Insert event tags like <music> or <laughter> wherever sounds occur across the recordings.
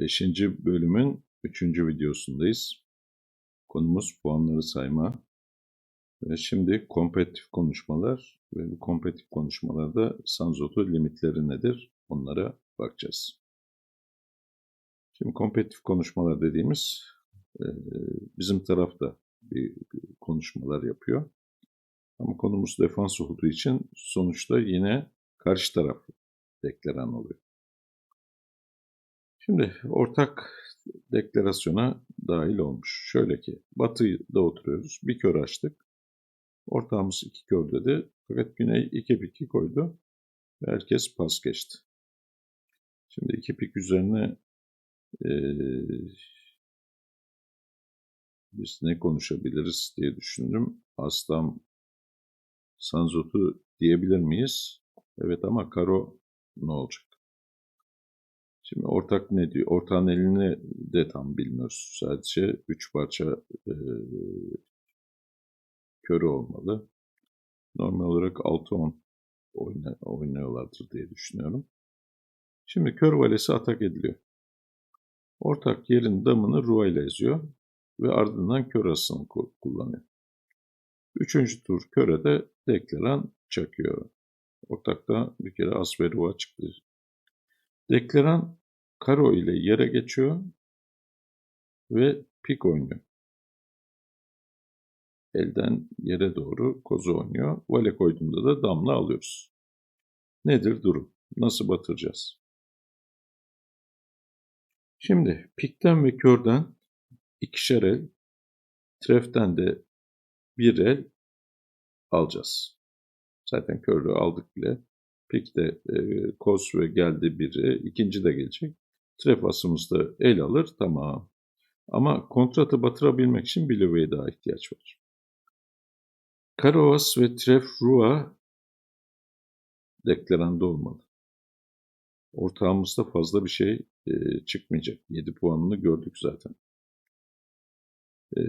5. bölümün 3. videosundayız. Konumuz puanları sayma. Ve şimdi kompetitif konuşmalar ve bu kompetitif konuşmalarda Sanzot'u limitleri nedir? Onlara bakacağız. Şimdi kompetitif konuşmalar dediğimiz e, bizim tarafta bir konuşmalar yapıyor. Ama konumuz defans olduğu için sonuçta yine karşı taraf deklaran oluyor. Şimdi ortak deklarasyona dahil olmuş. Şöyle ki batıda oturuyoruz. Bir kör açtık. Ortağımız iki kör dedi. Fakat güney iki piki koydu. Herkes pas geçti. Şimdi iki pik üzerine ee, biz ne konuşabiliriz diye düşündüm. Aslan Sanzot'u diyebilir miyiz? Evet ama Karo ne olacak? Şimdi ortak ne diyor? Ortağın elini de tam bilmiyoruz. Sadece üç parça e, körü olmalı. Normal olarak 6-10 oyna, oynuyorlardır diye düşünüyorum. Şimdi kör valesi atak ediliyor. Ortak yerin damını ruva ile eziyor ve ardından kör asını kullanıyor. Üçüncü tur köre de deklaran çakıyor. Ortakta bir kere as ve ruva çıktı. Deklaran karo ile yere geçiyor ve pik oynuyor. Elden yere doğru kozu oynuyor. Vale koyduğunda da damla alıyoruz. Nedir durum? Nasıl batıracağız? Şimdi pikten ve körden ikişer el, treften de bir el alacağız. Zaten körü aldık bile. Pikte e, koz ve geldi biri, ikinci de gelecek. Tref asımızda el alır, tamam. Ama kontratı batırabilmek için bir leveye daha ihtiyaç var. Karovas ve Tref Rua deklaranda olmalı. Ortağımızda fazla bir şey e, çıkmayacak. 7 puanını gördük zaten. E,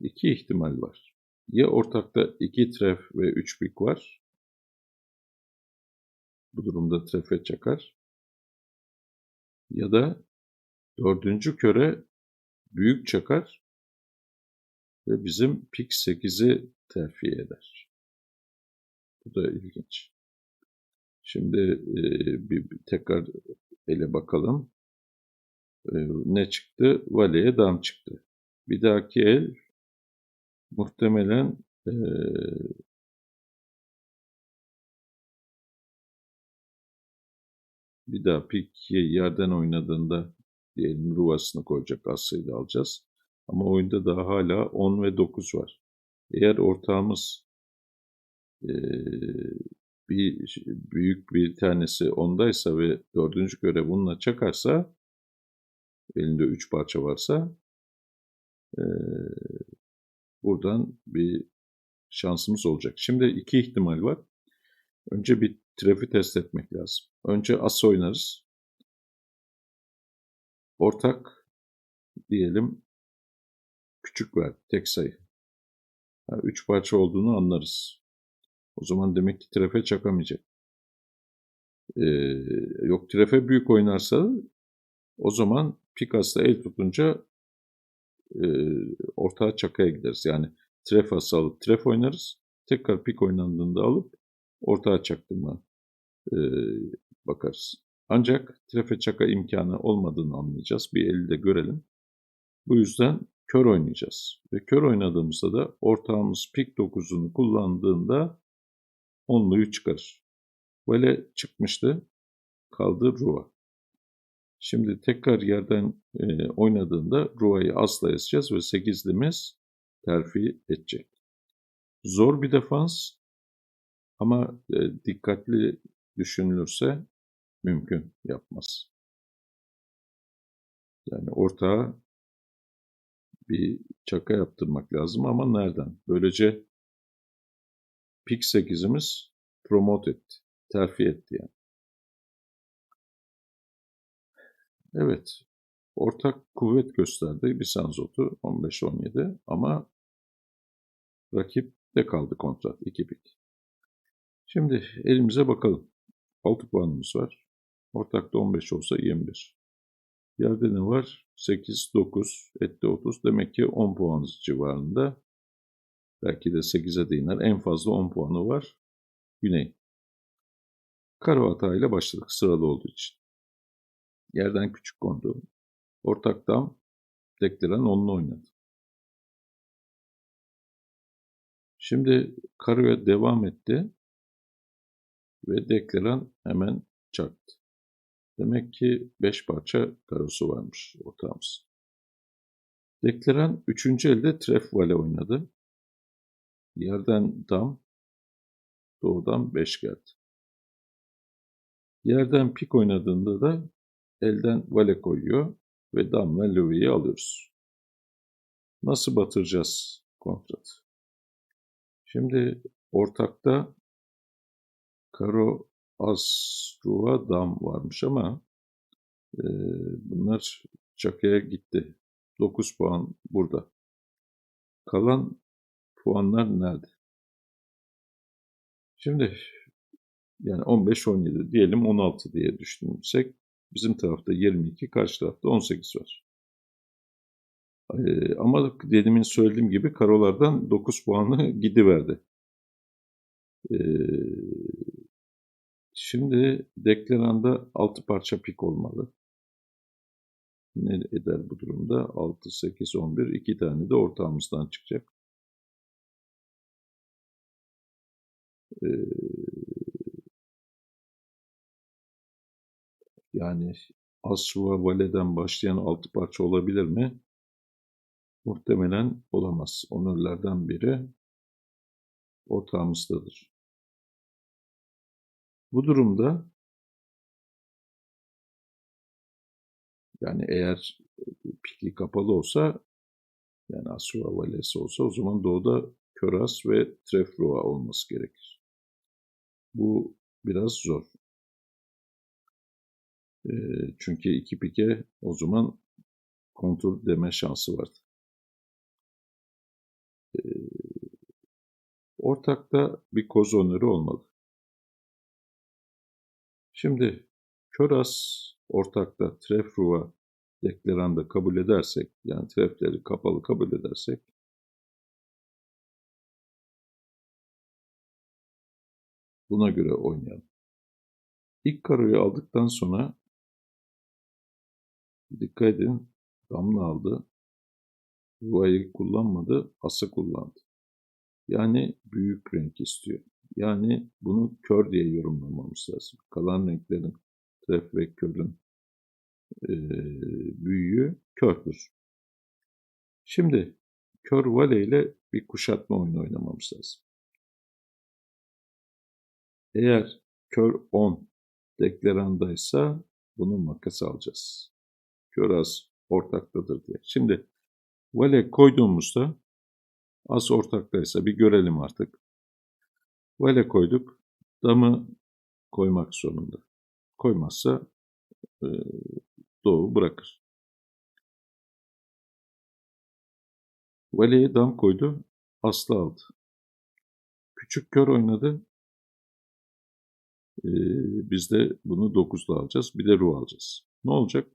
iki ihtimal var. Ya ortakta 2 tref ve 3 pik var. Bu durumda trefe çakar. Ya da dördüncü köre büyük çakar ve bizim pik 8'i terfi eder. Bu da ilginç. Şimdi e, bir, bir tekrar ele bakalım. E, ne çıktı? Valeye dam çıktı. Bir dahaki el muhtemelen e, bir daha pik yerden oynadığında diyelim ruvasını koyacak az sayıda alacağız. Ama oyunda daha hala 10 ve 9 var. Eğer ortağımız e, bir büyük bir tanesi ondaysa ve dördüncü görev bununla çakarsa elinde üç parça varsa e, buradan bir şansımız olacak. Şimdi iki ihtimal var. Önce bir trafi test etmek lazım. Önce as oynarız. Ortak diyelim küçük ver, tek sayı. Yani üç parça olduğunu anlarız. O zaman demek ki trefe çakamayacak. Ee, yok trefe büyük oynarsa o zaman Pikas'la el tutunca e, ortağa çakaya gideriz. Yani tref alıp tref oynarız. Tekrar pik oynandığında alıp ortağa çaktırma e, bakarız. Ancak trefe çaka imkanı olmadığını anlayacağız. Bir elde görelim. Bu yüzden kör oynayacağız. Ve kör oynadığımızda da ortağımız pik 9'unu kullandığında onluyu çıkarır. Böyle çıkmıştı. Kaldı ruva. Şimdi tekrar yerden e, oynadığında ruvayı asla yazacağız ve sekizlimiz terfi edecek. Zor bir defans ama e, dikkatli düşünülürse mümkün yapmaz. Yani ortağa bir çaka yaptırmak lazım ama nereden? Böylece Pik 8'imiz promote etti, terfi etti yani. Evet, ortak kuvvet gösterdi Bisanzot'u 15-17 ama rakip de kaldı kontrat 2 pik. Şimdi elimize bakalım. 6 puanımız var. Ortakta 15 olsa 21. Yerde ne var? 8, 9, ette 30. Demek ki 10 puan civarında. Belki de 8'e de. En fazla 10 puanı var. Güney. Karo hatayla başladık sıralı olduğu için. Yerden küçük kondu. Ortak dam dekliren onunla oynadı. Şimdi karoya devam etti ve dekliren hemen çaktı. Demek ki 5 parça karosu varmış ortağımız. Dekliren 3. elde tref vale oynadı. Yerden dam, doğudan 5 geldi. Yerden pik oynadığında da elden vale koyuyor ve damla löveyi alıyoruz. Nasıl batıracağız kontratı? Şimdi ortakta karo as ruha dam varmış ama e, bunlar çakaya gitti. 9 puan burada. Kalan puanlar nerede? Şimdi yani 15-17 diyelim 16 diye düşünürsek bizim tarafta 22 karşı tarafta 18 var. Ee, ama dedemin söylediğim gibi karolardan 9 puanı gidiverdi. Ee, şimdi deklaranda 6 parça pik olmalı. Ne eder bu durumda? 6, 8, 11. 2 tane de ortağımızdan çıkacak. Ee, yani Asruva Vale'den başlayan altı parça olabilir mi? Muhtemelen olamaz. Onurlardan biri ortağımızdadır. Bu durumda yani eğer piki kapalı olsa yani Asruva Valesi olsa o zaman doğuda Köras ve Trefrua olması gerekir. Bu biraz zor. E, çünkü iki pike o zaman kontur deme şansı vardı. E, ortakta bir koz onörü olmalı. Şimdi Köras ortakta Trefrua deklaranda kabul edersek, yani trefleri kapalı kabul edersek, buna göre oynayalım. İlk karoyu aldıktan sonra dikkat edin damla aldı. Ruvayı kullanmadı, asa kullandı. Yani büyük renk istiyor. Yani bunu kör diye yorumlamamız lazım. Kalan renklerin tref ve körün e, büyüğü kördür. Şimdi kör vale ile bir kuşatma oyunu oynamamız lazım. Eğer kör 10 deklarandaysa bunun makas alacağız. Kör az ortaktadır diye. Şimdi vale koyduğumuzda az ortaktaysa bir görelim artık. Vale koyduk. Damı koymak zorunda. Koymazsa e, doğu bırakır. Vale'ye dam koydu. Aslı aldı. Küçük kör oynadı. Ee, biz de bunu 9'da alacağız. Bir de ru alacağız. Ne olacak?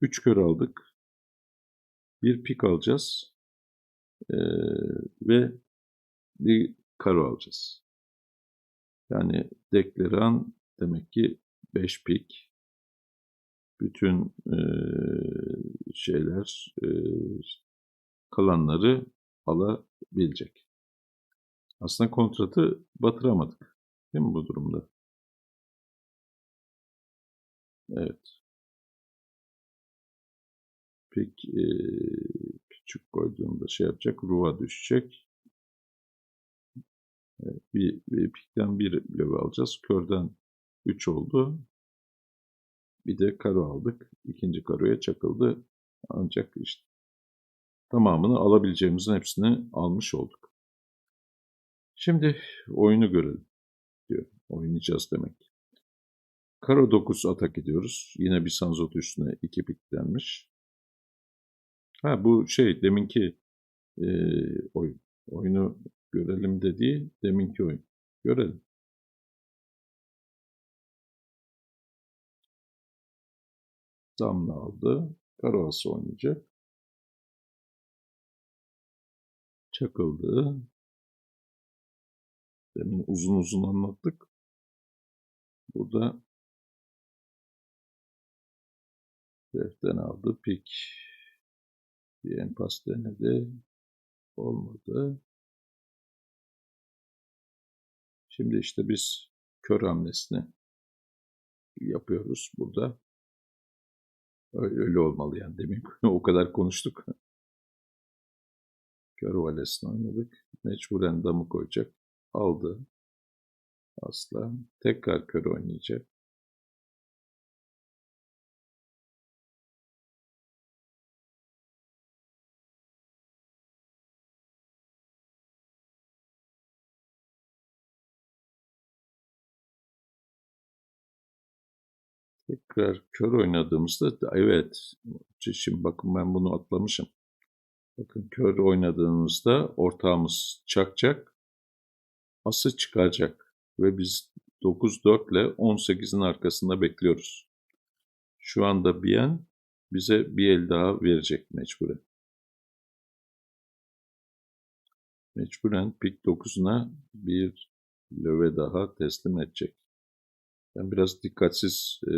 3 kör aldık. Bir pik alacağız. Ee, ve bir karo alacağız. Yani dekleran demek ki 5 pik. Bütün e, şeyler e, kalanları alabilecek. Aslında kontratı batıramadık. Değil mi bu durumda? Evet. Pik e, küçük koyduğumda şey yapacak. Ruva düşecek. Bir, bir pikten bir löve alacağız. Körden 3 oldu. Bir de karo aldık. İkinci karoya çakıldı. Ancak işte tamamını alabileceğimizin hepsini almış olduk. Şimdi oyunu görelim diyor. Oynayacağız demek. Karo 9 atak ediyoruz. Yine bir sanzot üstüne 2 piklenmiş. Ha bu şey deminki e, oyun. Oyunu Görelim dediği deminki oyun. Görelim. Damla aldı. Karavası oynayacak. Çakıldı. Demin uzun uzun anlattık. Burada deften aldı. Pik. Bir en denedi. Olmadı. Şimdi işte biz kör hamlesini yapıyoruz burada. Öyle, olmalı yani demin <laughs> o kadar konuştuk. Kör valesini oynadık. Mecburen damı koyacak. Aldı. Asla. Tekrar kör oynayacak. Tekrar kör oynadığımızda evet şimdi bakın ben bunu atlamışım. Bakın kör oynadığımızda ortağımız çakacak. Ası çıkacak ve biz 9-4 ile 18'in arkasında bekliyoruz. Şu anda Bien bize bir el daha verecek mecburen. Mecburen pik 9'una bir löve daha teslim edecek. Ben biraz dikkatsiz e,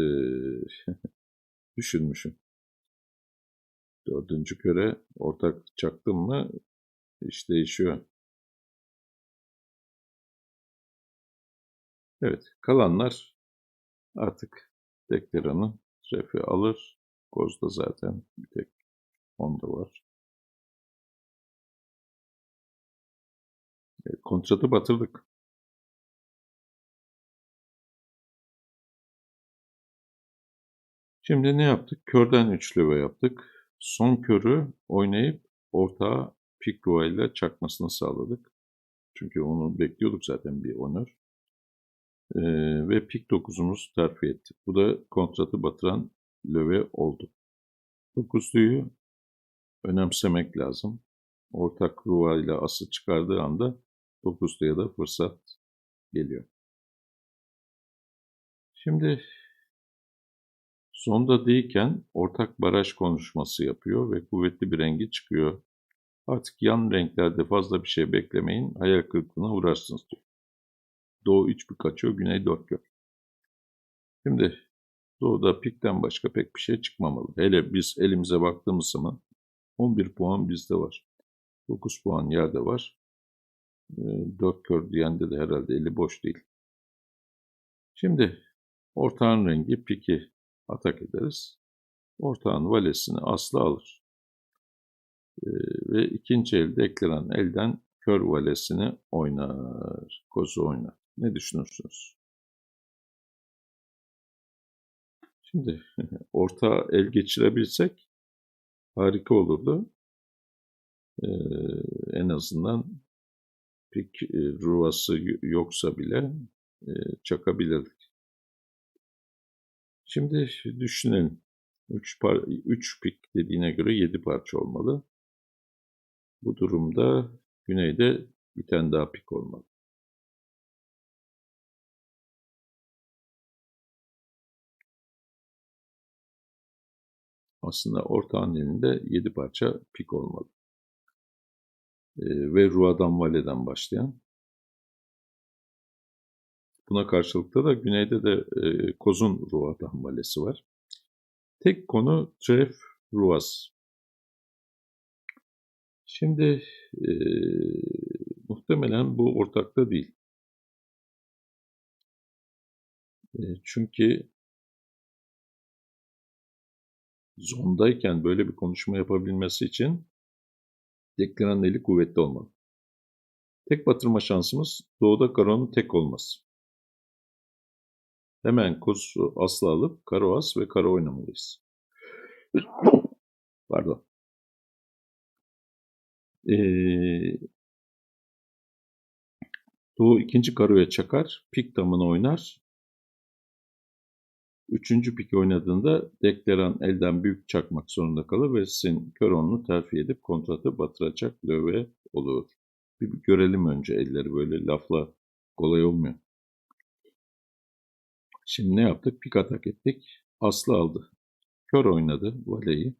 <laughs> düşünmüşüm. Dördüncü köre ortak çaktım mı iş değişiyor. Evet, kalanlar artık Dekleran'ı refi alır. Koz'da zaten bir tek onda var. Evet, kontratı batırdık. Şimdi ne yaptık? Körden üçlüve yaptık. Son körü oynayıp ortağa pik ile çakmasını sağladık. Çünkü onu bekliyorduk zaten bir onör. Ee, ve pik 9'umuz terfi etti. Bu da kontratı batıran löve oldu. Dokuzluyu önemsemek lazım. Ortak ruva ile ası çıkardığı anda dokuzluya da fırsat geliyor. Şimdi Sonda değilken ortak baraj konuşması yapıyor ve kuvvetli bir rengi çıkıyor. Artık yan renklerde fazla bir şey beklemeyin, hayal kırıklığına uğrarsınız diyor. Doğu 3 bir kaçıyor, güney 4 gör. Şimdi doğuda pikten başka pek bir şey çıkmamalı. Hele biz elimize baktığımız zaman 11 puan bizde var. 9 puan yerde var. 4 ee, kör diyende de herhalde eli boş değil. Şimdi ortağın rengi piki atak ederiz. Ortağın valesini asla alır. Ee, ve ikinci elde eklenen elden kör valesini oynar. Kozu oynar. Ne düşünürsünüz? Şimdi <laughs> orta el geçirebilsek harika olurdu. Ee, en azından pik e, ruvası yoksa bile e, çakabilirdik. Şimdi düşünelim. 3 par 3 pik dediğine göre 7 parça olmalı. Bu durumda güneyde bir tane daha pik olmalı. Aslında ortağın elinde 7 parça pik olmalı. Ee, ve Rua'dan Vale'den başlayan Buna karşılıkta da güneyde de e, Kozun Ruat hambalesi var. Tek konu Tref Ruas. Şimdi e, muhtemelen bu ortakta değil. E, çünkü zondayken böyle bir konuşma yapabilmesi için deklaran eli kuvvetli olmalı. Tek batırma şansımız doğuda karonun tek olması. Hemen kuzu aslı alıp karo as ve karo oynamalıyız. <coughs> Pardon. Ee, Doğu ikinci karoya çakar, pik damını oynar. Üçüncü pik oynadığında dekleran elden büyük çakmak zorunda kalır ve sizin kör onunu terfi edip kontratı batıracak löve olur. Bir görelim önce elleri böyle lafla kolay olmuyor. Şimdi ne yaptık? Pik atak ettik. Aslı aldı. Kör oynadı valeyi.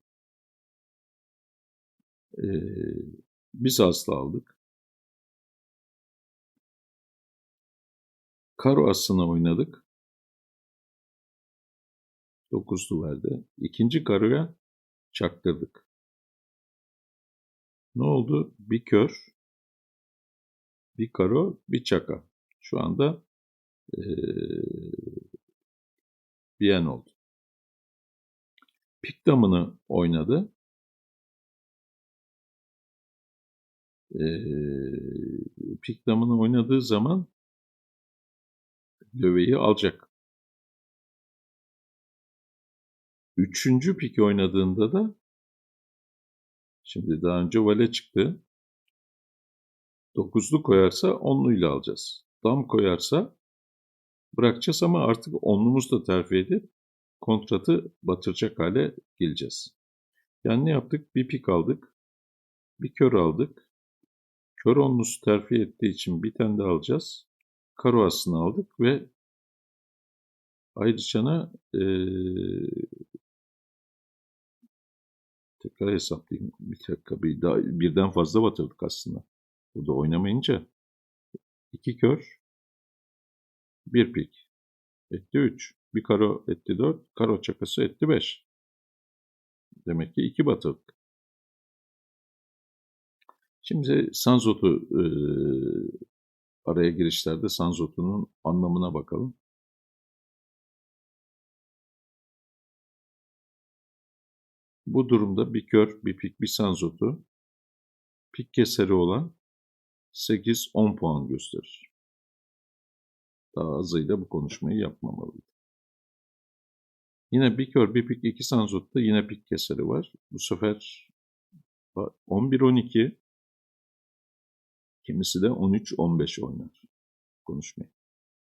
Ee, biz aslı aldık. Karo aslını oynadık. Dokuzlu verdi. İkinci karoya çaktırdık. Ne oldu? Bir kör, bir karo, bir çaka. Şu anda ee, biyen oldu. Pik damını oynadı. Ee, pik damını oynadığı zaman löveyi alacak. Üçüncü pik oynadığında da şimdi daha önce vale çıktı. Dokuzlu koyarsa onluyla alacağız. Dam koyarsa bırakacağız ama artık onlumuz da terfi edip kontratı batıracak hale geleceğiz. Yani ne yaptık? Bir pik aldık. Bir kör aldık. Kör onlusu terfi ettiği için bir tane de alacağız. Karo aslını aldık ve ayrıca ee, tekrar hesaplayayım. Bir dakika bir daha, birden fazla batırdık aslında. Burada oynamayınca iki kör bir pik etti 3. Bir karo etti 4. Karo çakası etti 5. Demek ki 2 batırdık. Şimdi Sanzot'u e, araya girişlerde Sanzot'unun anlamına bakalım. Bu durumda bir kör, bir pik, bir Sanzot'u pik keseri olan 8-10 puan gösterir. Daha azıyla bu konuşmayı yapmamalıydı. Yine bir kör, bir pik, iki sanzutta yine pik keseri var. Bu sefer 11-12 kimisi de 13-15 oynar konuşmayı.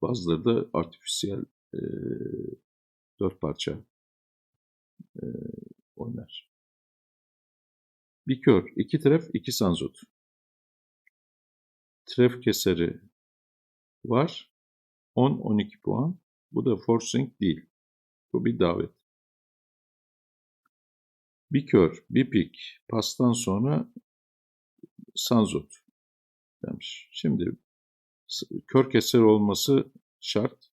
Bazıları da artifisiyel e, dört parça e, oynar. Bir kör, iki tref, iki sanzut. Tref keseri var. 10-12 puan. Bu da forcing değil. Bu bir davet. Bir kör, bir pik, pastan sonra sanzot demiş. Şimdi kör keser olması şart.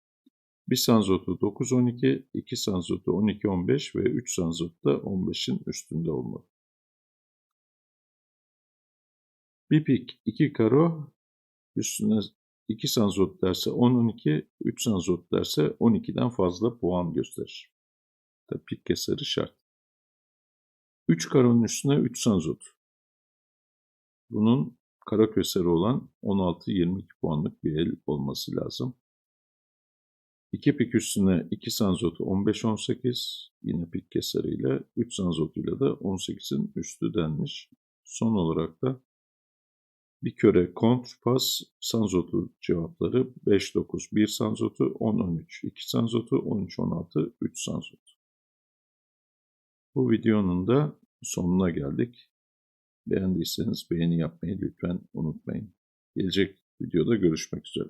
Bir sanzotu 9-12, iki sanzotu 12-15 ve 3 sanzot da 15'in üstünde olmalı. Bir pik, iki karo, üstüne 2 sanzot derse 10-12, 3 sanzot derse 12'den fazla puan gösterir. Tabii pik keseri şart. 3 karonun üstüne 3 sanzot. Bunun kara köseri olan 16-22 puanlık bir el olması lazım. 2 pik üstüne 2 sanzotu 15-18 yine pik keseriyle 3 sanzotuyla da 18'in üstü denmiş. Son olarak da bir köre kontrpas sanzotu cevapları 5-9, 1 sanzotu 10-13, 2 sanzotu 13-16, 3 sanzotu. Bu videonun da sonuna geldik. Beğendiyseniz beğeni yapmayı lütfen unutmayın. Gelecek videoda görüşmek üzere.